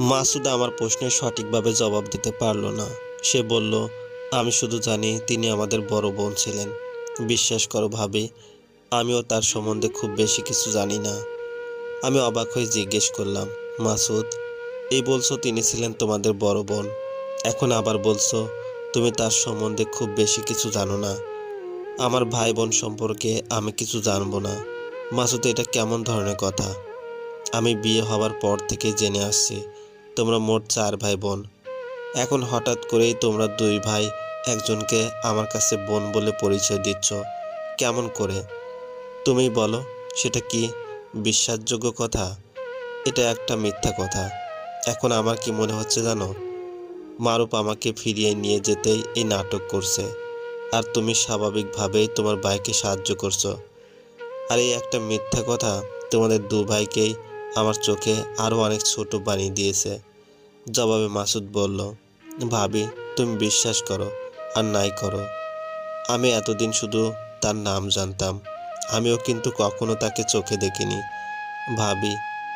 মাসুদ আমার প্রশ্নের সঠিকভাবে জবাব দিতে পারল না। সে বলল, আমি শুধু জানি তিনি আমাদের বড় বোন ছিলেন। বিশ্বাস করো ভাবি, আমিও তার সম্বন্ধে খুব বেশি কিছু জানি না। আমি অবাক হয়ে জিজ্ঞেস করলাম, মাসুদ, এই বলছো তিনি ছিলেন তোমাদের বড় বোন। এখন আবার বলছো তুমি তার সম্বন্ধে খুব বেশি কিছু জানো না। আমার ভাই বোন সম্পর্কে আমি কিছু জানব না। মাসুদ, এটা কেমন ধরনের কথা? আমি বিয়ে হওয়ার পর থেকে জেনে আসছি। তোমরা মোট চার ভাই বোন এখন হঠাৎ করেই তোমরা দুই ভাই একজনকে আমার কাছে বোন বলে পরিচয় দিচ্ছ। কেমন করে? তুমি বলো, সেটা কি বিশ্বাসযোগ্য কথা? এটা একটা মিথ্যা কথা। এখন আমার কি মনে হচ্ছে জানো? মারুপ আমাকে ফিরিয়ে নিয়ে যেতেই এই নাটক করছে। আর তুমি স্বাভাবিকভাবেই তোমার ভাইকে সাহায্য করছ। আর এই একটা মিথ্যা কথা তোমাদের দু ভাইকেই আমার চোখে আরও অনেক ছোট বানিয়ে দিয়েছে। জবাবে মাসুদ বলল, ভাবি, তুমি বিশ্বাস করো আর নাই করো। আমি এতদিন শুধু তার নাম জানতাম। আমিও কিন্তু কখনো তাকে চোখে দেখিনি। ভাবি,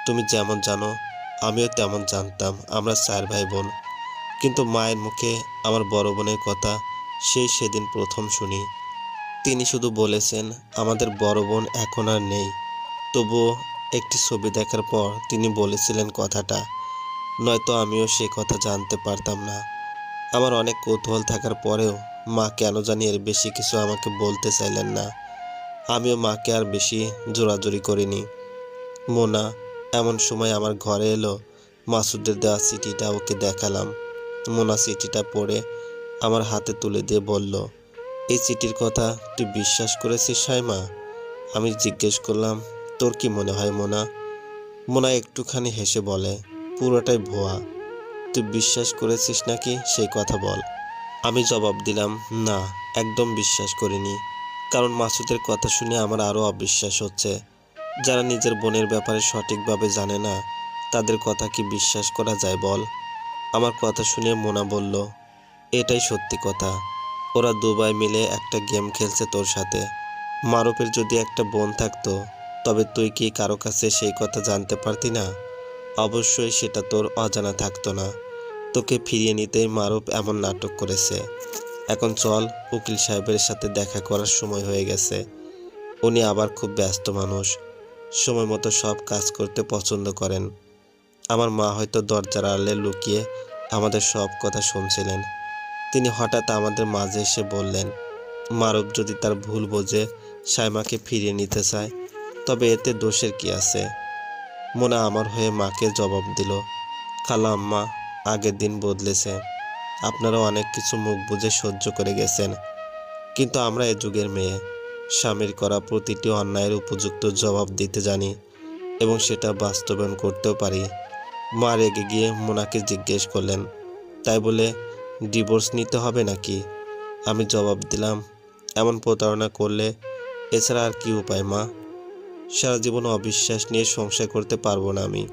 তুমি যেমন জানো, আমিও তেমন জানতাম, আমরা চার ভাই বোন কিন্তু মায়ের মুখে আমার বড় বোনের কথা সেই সেদিন প্রথম শুনি। তিনি শুধু বলেছেন, আমাদের বড় বোন এখন আর নেই। তবুও একটি ছবি দেখার পর তিনি বলেছিলেন কথাটা। নয়তো আমিও সে কথা জানতে পারতাম না। আমার অনেক কৌতূহল থাকার পরেও মা কেন জানি এর বেশি কিছু আমাকে বলতে চাইলেন না। আমিও মাকে আর বেশি জোরাজুরি করিনি। মোনা, এমন সময় আমার ঘরে এলো। মাসুদের দেওয়া চিঠিটা ওকে দেখালাম। মোনা চিঠিটা পড়ে আমার হাতে তুলে দিয়ে বলল, এই চিঠির কথা তুই বিশ্বাস করেছিস, সাইমা? আমি জিজ্ঞেস করলাম তোর কি মনে হয়, মোনা? মোনা একটুখানি হেসে বলে, পুরোটাই ভুয়া। তুই বিশ্বাস করেছিস নাকি? সেই কথা বল। আমি জবাব দিলাম, না, একদম বিশ্বাস করিনি। কারণ মাসুদের কথা শুনে আমার আরও অবিশ্বাস হচ্ছে। যারা নিজের বোনের ব্যাপারে সঠিকভাবে জানে না, তাদের কথা কি বিশ্বাস করা যায় বল? আমার কথা শুনে মোনা বলল, এটাই সত্যি কথা। ওরা দুবাই মিলে একটা গেম খেলছে তোর সাথে। মারুপের যদি একটা বোন থাকতো তবে তুই কি কারও কাছে সেই কথা জানতে পারতি না? অবশ্যই সেটা তোর অজানা থাকতো না। তোকে ফিরিয়ে নিতেই মারুপ এমন নাটক করেছে। এখন চল, উকিল সাহেবের সাথে দেখা করার সময় হয়ে গেছে। উনি আবার খুব ব্যস্ত মানুষ। সময় মতো সব কাজ করতে পছন্দ করেন। আমার মা হয়তো দরজার আড়ালে লুকিয়ে আমাদের সব কথা শুনছিলেন। তিনি হঠাৎ আমাদের মাঝে এসে বললেন মারুপ যদি তার ভুল বোঝে, সাইমাকে ফিরিয়ে নিতে চায় তবে এতে দোষের কি আছে? মোনা আমার হয়ে মাকে জবাব দিল, খালা আম্মা, আগের দিন বদলেছে। আপনারা অনেক কিছু মুখ বুঝে সহ্য করে গেছেন। কিন্তু আমরা এ যুগের মেয়ে। স্বামীর করা প্রতিটি অন্যায়ের উপযুক্ত জবাব দিতে জানি এবং সেটা বাস্তবায়ন করতেও পারি। মা রেগে গিয়ে মোনাকে জিজ্ঞেস করলেন, তাই বলে ডিভোর্স নিতে হবে নাকি? আমি জবাব দিলাম, এমন প্রতারণা করলে এছাড়া আর কি উপায় মা? সারা জীবন অবিশ্বাস নিয়ে সংসার করতে পারব না আমি।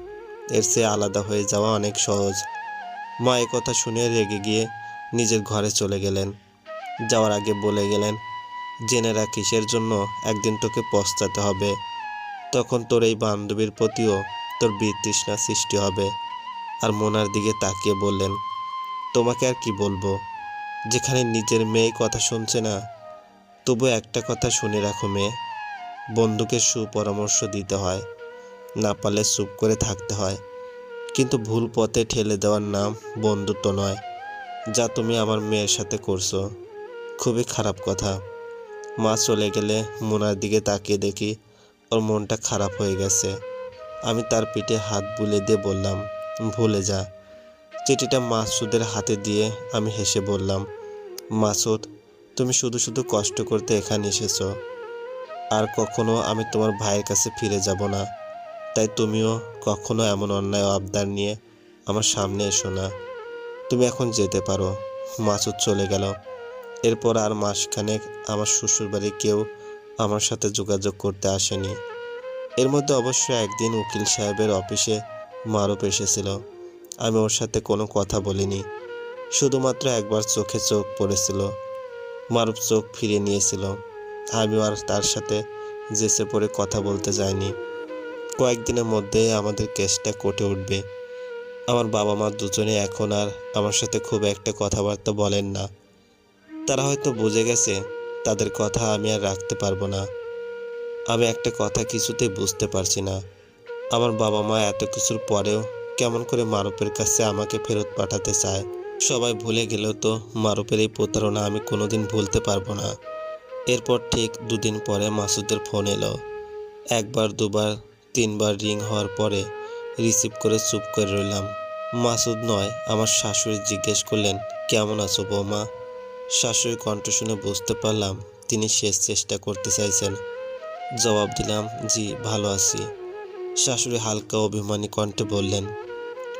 এর চেয়ে আলাদা হয়ে যাওয়া অনেক সহজ। মা কথা শুনে রেগে গিয়ে নিজের ঘরে চলে গেলেন। যাওয়ার আগে বলে গেলেন, জেনে রাখ কিসের জন্য একদিন তোকে পস্তাতে হবে। তখন তোর এই বান্ধবীর প্রতিও তোর বিতৃষ্ণা সৃষ্টি হবে। আর মোনার দিকে তাকিয়ে বললেন, তোমাকে আর কি বলব? যেখানে নিজের মেয়ে কথা শুনছে না, তবু একটা কথা শুনে রাখো মেয়ে। বন্ধুকে সুপরামর্শ দিতে হয়। না পারলে চুপ করে থাকতে হয়। কিন্তু ভুল পথে ঠেলে দেওয়ার নাম বন্ধুত্ব নয়, যা তুমি আমার মেয়ের সাথে করছ। খুবই খারাপ কথা। মা চলে গেলে মোনার দিকে তাকিয়ে দেখি ওর মনটা খারাপ হয়ে গেছে। আমি তার পিঠে হাত বুলে দিয়ে বললাম, ভুলে যা। চিঠিটা মাসুদের হাতে দিয়ে আমি হেসে বললাম, মাসুদ, তুমি শুধু শুধু কষ্ট করতে এখানে এসেছ। আর কখনো আমি তোমার ভাইয়ের কাছে ফিরে যাব না। তাই তুমিও কখনো এমন অন্যায় আবদার নিয়ে আমার সামনে এসো না। তুমি এখন যেতে পারো। মাসুদ চলে গেল। এরপর আর মাসখানেক আমার শ্বশুরবাড়ি কেউ আমার সাথে যোগাযোগ করতে আসেনি। এর মধ্যে অবশ্য একদিন উকিল সাহেবের অফিসে মারুপ এসেছিল। আমি ওর সাথে কোনো কথা বলিনি। শুধুমাত্র একবার চোখে চোখ পড়েছিল। মারুপ চোখ ফিরিয়ে নিয়েছিল। আমিও আর তার সাথে জেসে পড়ে কথা বলতে যাইনি কয়েকদিনের মধ্যে আমাদের কেসটা কোর্টে উঠবে। আমার বাবা মা দুজনে এখন আর আমার সাথে খুব একটা কথাবার্তা বলেন না। তারা হয়তো বুঝে গেছে, তাদের কথা আমি আর রাখতে পারব না। আমি একটা কথা কিছুতেই বুঝতে পারছি না। আমার বাবা মা এত কিছুর পরেও কেমন করে মারুপের কাছে আমাকে ফেরত পাঠাতে চায়, সবাই ভুলে গেলেও তো মারুপের এই প্রতারণা আমি কোনোদিন ভুলতে পারব না। এরপর ঠিক দুদিন পরে মাসুদের ফোন এলো। একবার, দুবার, তিনবার রিং হওয়ার পরে রিসিভ করে চুপ করে রইলাম। মাসুদ নয়, আমার শাশুড়ি জিজ্ঞেস করলেন, কেমন আছো বৌমা? শাশুড়ি কণ্ঠ শুনে বুঝতে পারলাম তিনি শেষ চেষ্টা করতে চাইছেন। জবাব দিলাম, জি, ভালো আছি। শাশুড়ি হালকা অভিমানী কণ্ঠে বললেন,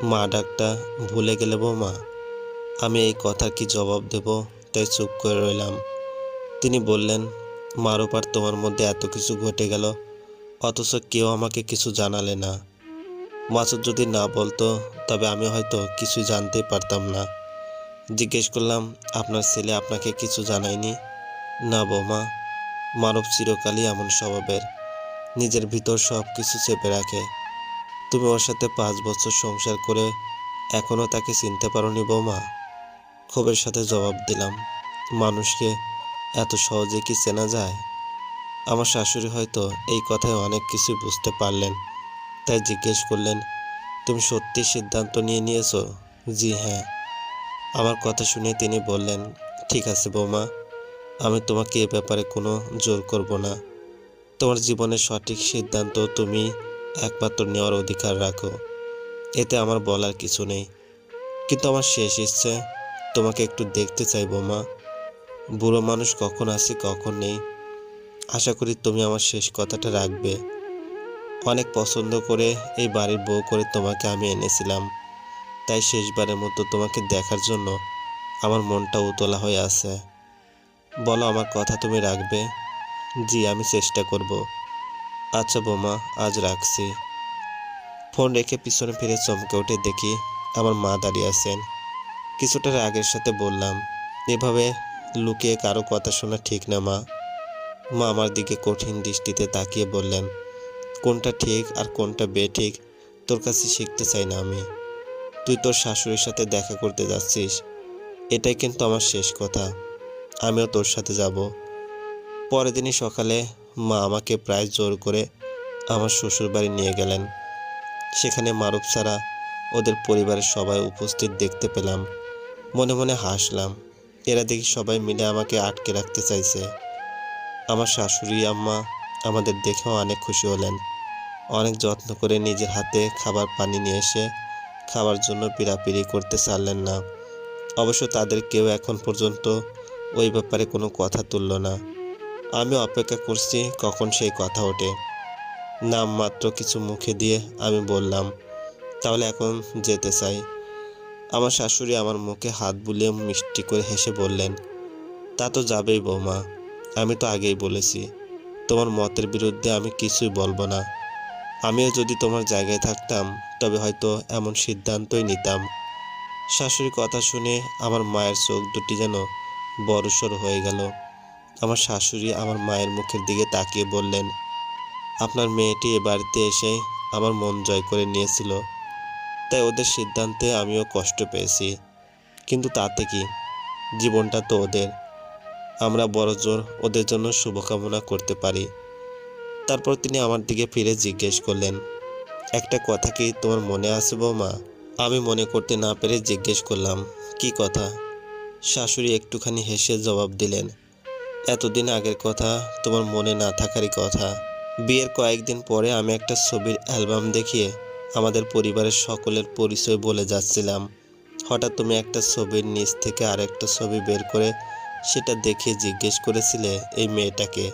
মা ডাকটা ভুলে গেলে বৌমা? আমি এই কথা কি জবাব দেব, তাই চুপ করে রইলাম। তিনি বললেন, মারুপার তোমার মধ্যে এত কিছু ঘটে গেল, অথচ কেউ আমাকে কিছু জানালে না। মাসুদ যদি না বলতো, তবে আমি হয়তো কিছু জানতেই পারতাম না। জিজ্ঞেস করলাম, আপনার ছেলে আপনাকে কিছু জানায়নি? না বৌমা, মানব চিরকালই এমন স্বভাবের। নিজের ভিতর সব কিছু চেপে রাখে। তুমি ওর সাথে পাঁচ বছর সংসার করে এখনও তাকে চিনতে পারোনি বৌমা? ক্ষোভের সাথে জবাব দিলাম, মানুষকে এত সহজে কি চেনা যায়? আমার শাশুড়ি হয়তো এই কথায় অনেক কিছু বুঝতে পারলেন। তাই জিজ্ঞেস করলেন, তুমি সত্যি সিদ্ধান্ত নিয়ে নিয়েছো? জি হ্যাঁ। আমার কথা শুনে তিনি বললেন, ঠিক আছে বৌমা, আমি তোমাকে এ ব্যাপারে কোনো জোর করব না। তোমার জীবনের সঠিক সিদ্ধান্ত তুমি একমাত্র নেওয়ার অধিকার রাখো। এতে আমার বলার কিছু নেই। কিন্তু আমার শেষ ইচ্ছে তোমাকে একটু দেখতে চাই বৌমা। বুড়ো মানুষ কখন আসে কখন নেই। আশা করি তুমি আমার শেষ কথাটা রাখবে। অনেক পছন্দ করে এই বাড়ির বউ করে তোমাকে আমি এনেছিলাম। তাই শেষবারের মতো তোমাকে দেখার জন্য আমার মনটা উতলা হয়ে আছে। বলো, আমার কথা তুমি রাখবে? জি, আমি চেষ্টা করব। আচ্ছা বোমা, আজ রাখছি। ফোন রেখে পিছনে ফিরে চমকে উঠে দেখি আমার মা দাঁড়িয়ে আছেন। কিছুটা রাগের সাথে বললাম, এভাবে লুকিয়ে কারও কথা শোনা ঠিক না, মা। মা আমার দিকে কঠিন দৃষ্টিতে তাকিয়ে বললেন, কোনটা ঠিক আর কোনটা বেঠিক, তোর কাছে শিখতে চাই না আমি। তুই তোর শাশুড়ির সাথে দেখা করতে যাচ্ছিস, এটাই কিন্তু আমার শেষ কথা। আমিও তোর সাথে যাব। পরের দিনই সকালে মা আমাকে প্রায় জোর করে আমার শ্বশুর বাড়ি নিয়ে গেলেন। সেখানে মারুফ ছাড়া ওদের পরিবারের সবাই উপস্থিত দেখতে পেলাম। মনে মনে হাসলাম। এরা দেখি সবাই মিলে আমাকে আটকে রাখতে চাইছে। আমার শাশুড়ি, আম্মা আমাদের দেখেও অনেক খুশি হলেন। অনেক যত্ন করে নিজের হাতে খাবার পানি নিয়ে এসে খাওয়ার জন্য পিড়াপিড়ি করতে চাইলেন না। অবশ্য তাদের কেউ এখন পর্যন্ত ওই ব্যাপারে কোনো কথা তুলল না। আমি অপেক্ষা করছি কখন সেই কথা ওঠে। নাম মাত্র কিছু মুখে দিয়ে আমি বললাম, তাহলে এখন যেতে চাই। আমার শাশুড়ি আমার মুখে হাত বুলিয়ে মিষ্টি করে হেসে বললেন, তা তো যাবেই বৌমা, আমি তো আগেই বলেছি, তোমার মতের বিরুদ্ধে আমি কিছুই বলব না। আমিও যদি তোমার জায়গায় থাকতাম, তবে হয়তো এমন সিদ্ধান্তই নিতাম। শাশুড়ির কথা শুনে আমার মায়ের চোখ দুটি যেন বড়সড় হয়ে গেল। আমার শাশুড়ি আমার মায়ের মুখের দিকে তাকিয়ে বললেন, আপনার মেয়েটি এ বাড়িতে এসে আমার মন জয় করে নিয়েছিল। তাই ওদের সিদ্ধান্তে আমিও কষ্ট পেয়েছি। কিন্তু তাতে কি? জীবনটা তো ওদের। আমরা বড় জোর ওদের জন্য শুভকামনা করতে পারি। তারপর তিনি আমার দিকে ফিরে জিজ্ঞেস করলেন, একটা কথা কি তোমার মনে আছে বৌমা? আমি মনে করতে না পেরে জিজ্ঞেস করলাম, কি কথা? শাশুড়ি একটুখানি হেসে জবাব দিলেন, এতদিন আগের কথা, তোমার মনে না থাকারই কথা। বিয়ের কয়েকদিন পরে আমি একটা ছবির অ্যালবাম দেখিয়ে আমাদের পরিবারের সকলের পরিচয় বলে যাচ্ছিলাম। হঠাৎ তুমি একটা ছবির নিচ থেকে আরেকটা ছবি বের করে সেটা দেখে জিজ্ঞেস করেছিলে এই মেয়েটাকে।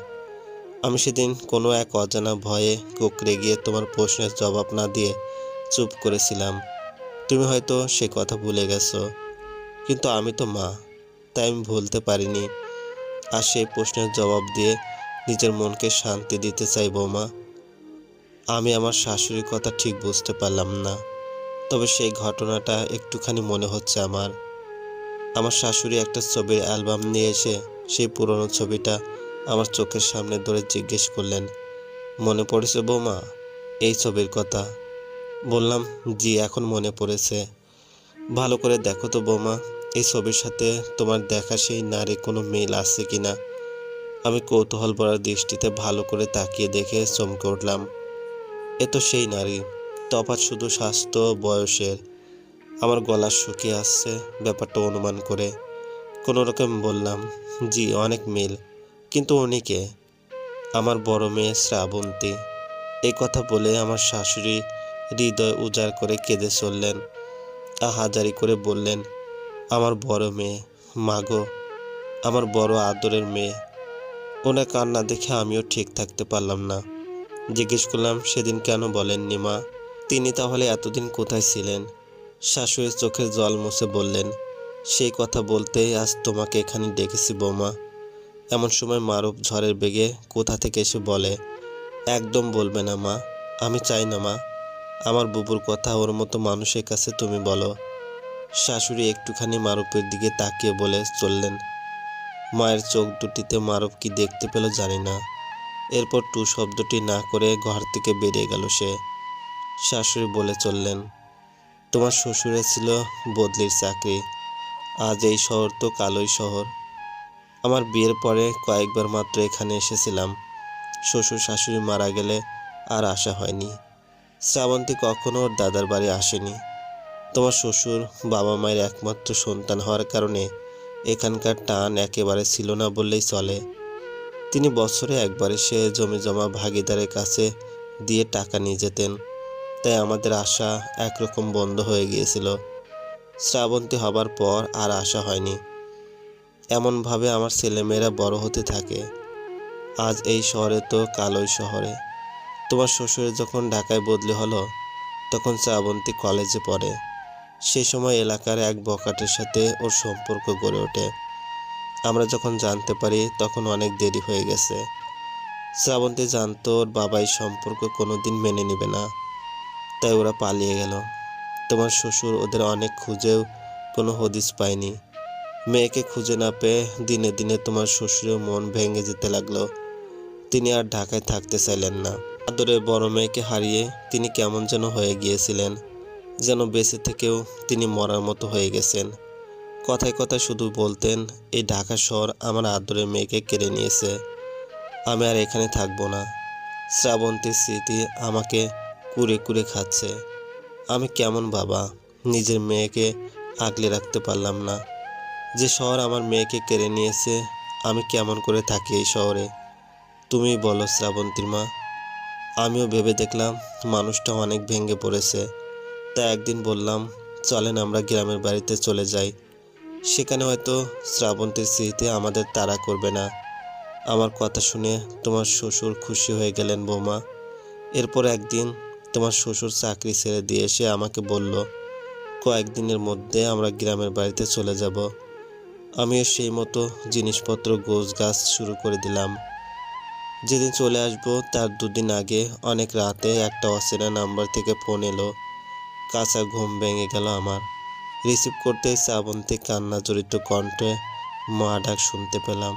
আমি সেদিন কোনো এক অজানা ভয়ে কোকড়ে গিয়ে তোমার প্রশ্নের জবাব না দিয়ে চুপ করেছিলাম। তুমি হয়তো সে কথা ভুলে গেছো, কিন্তু আমি তো মা, তাই আমি ভুলতে পারিনি। আর সেই প্রশ্নের জবাব দিয়ে নিজের মনকে শান্তি দিতে চাই বৌমা। আমি আমার শাশুড়ির কথা ঠিক বুঝতে পারলাম না। তবে সেই ঘটনাটা একটুখানি মনে হচ্ছে আমার। আমার শাশুড়ি একটা ছবির অ্যালবাম নিয়ে এসে সেই পুরনো ছবিটা আমার চোখের সামনে ধরে জিজ্ঞেস করলেন, মনে পড়েছে বৌমা এই ছবির কথা? বললাম, জি, এখন মনে পড়েছে। ভালো করে দেখো তো বৌমা, এই ছবির সাথে তোমার দেখা সেই নারী কোনো মিল আছে কিনা? আমি কৌতূহল ভরা দৃষ্টিতে ভালো করে তাকিয়ে দেখে চমকে উঠলাম। এ তো সেই নারী। তফাৎ শুধু স্বাস্থ্য বয়সের। আমার গলা শুকিয়ে আসছে, ব্যাপারটা অনুমান করে। কোনো রকম বললাম, জি, অনেক মিল। কিন্তু উনিকে আমার বড় মেয়ে শ্রাবন্তী। এই কথা বলে আমার শাশুড়ি হৃদয় উজাড় করে কেঁদে চললেন। হাজারি করে বললেন, আমার বড় মেয়ে মাগো আমার বড় আদরের মেয়ে। ওনার কান্না দেখে আমিও ঠিক থাকতে পারলাম না। জিজ্ঞেস করলাম, সেদিন কেন বলেননি মা? তিনি তাহলে এতদিন কোথায় ছিলেন? শাশুড়ির চোখের জল মুছে বললেন, সেই কথা বলতেই আজ তোমাকে এখানে ডেকেছি বৌমা। এমন সময় মারুফ ঝড়ের বেগে কোথা থেকে এসে বলে, একদম বলবে না মা, আমি চাই না মা। আমার বুবুর কথা ওর মতো মানুষের কাছে তুমি বলো। শাশুড়ি একটুখানি মারুফের দিকে তাকিয়ে বলে, চললেন। মায়ের চোখ দুটিতে মারুফ কি দেখতে পেল জানি না। এরপর টু শব্দটি না করে ঘর থেকে বেরিয়ে গেল সে। শাশুড়ি বলে চললেন, তোমার শ্বশুরে ছিল বদলির চাকরি। আজ এই শহর তো কালোই শহর। আমার বিয়ের পরে কয়েকবার মাত্র এখানে এসেছিলাম। শ্বশুর শাশুড়ি মারা গেলে আর আসা হয়নি। শ্রাবন্তী কখনো ওর দাদার বাড়ি আসেনি। তোমার শ্বশুর বাবা মায়ের একমাত্র সন্তান হওয়ার কারণে এখানকার টান একেবারে ছিল না বললেই চলে। তিনি বছরে একবার সে জমি জমা ভাগিদারের কাছে দিয়ে টাকা নিয়ে যেতেন। তাই আমাদের আশা একরকম বন্ধ হয়ে গিয়েছিল। শ্রাবন্তী হবার পর আর আশা হয়নি। এমনভাবে আমার ছেলেমেয়েরা বড় হতে থাকে। আজ এই শহরে তো কালোই শহরে। তোমার শ্বশুরের যখন ঢাকায় বদলি হলো, তখন শ্রাবন্তী কলেজে পড়ে। সেই সময় এলাকার এক বকাটের সাথে ওর সম্পর্ক গড়ে ওঠে। আমরা যখন জানতে পারি, তখন অনেক দেরি হয়ে গেছে। শ্রাবন্তী জানতো, ওর বাবাই সম্পর্ক কোনো দিন মেনে নেবে না। তাই ওরা পালিয়ে গেল। তোমার শ্বশুর ওদের অনেক খুঁজেও কোনো হদিস পায়নি। মেয়েকে খুঁজে না পেয়ে দিনে দিনে তোমার শ্বশুরের মন ভেঙে যেতে লাগল। তিনি আর ঢাকায় থাকতে চাইলেন না। আদরের বড় মেয়েকে হারিয়ে তিনি কেমন যেন হয়ে গিয়েছিলেন, যেন বেঁচে থেকেও তিনি মরার মতো হয়ে গেছেন। কথায় কথায় শুধু বলতেন, এই ঢাকা শহর আমার আদরের মেয়েকে কেড়ে নিয়েছে। আমি আর এখানে থাকব না। শ্রাবন্তীর স্মৃতি আমাকে কুড়ে কুড়ে খাচ্ছে। আমি কেমন বাবা, নিজের মেয়েকে আগলে রাখতে পারলাম না। যে শহর আমার মেয়েকে কেড়ে নিয়েছে, আমি কেমন করে থাকি এই শহরে? তুমি বলো শ্রাবন্তীর মা। আমিও ভেবে দেখলাম, মানুষটা অনেক ভেঙে পড়েছে। তাই একদিন বললাম, চলেন আমরা গ্রামের বাড়িতে চলে যাই। সেখানে হয়তো শ্রাবন্তীর স্মৃতি আমাদের তাড়া করবে না। আমার কথা শুনে তোমার শ্বশুর খুশি হয়ে গেলেন বৌমা। এরপর একদিন তোমার শ্বশুর চাকরি ছেড়ে দিয়ে এসে আমাকে বলল, কয়েকদিনের মধ্যে আমরা গ্রামের বাড়িতে চলে যাব। আমিও সেই মতো জিনিসপত্র, গোছ গাছ শুরু করে দিলাম। যেদিন চলে আসব তার দুদিন আগে অনেক রাতে একটা অচেনা নাম্বার থেকে ফোন এলো। কাঁচা ঘুম ভেঙে গেল আমার। রিসিভ করতেই শ্রাবন্তী কান্না জড়িত কণ্ঠে মা ডাক শুনতে পেলাম।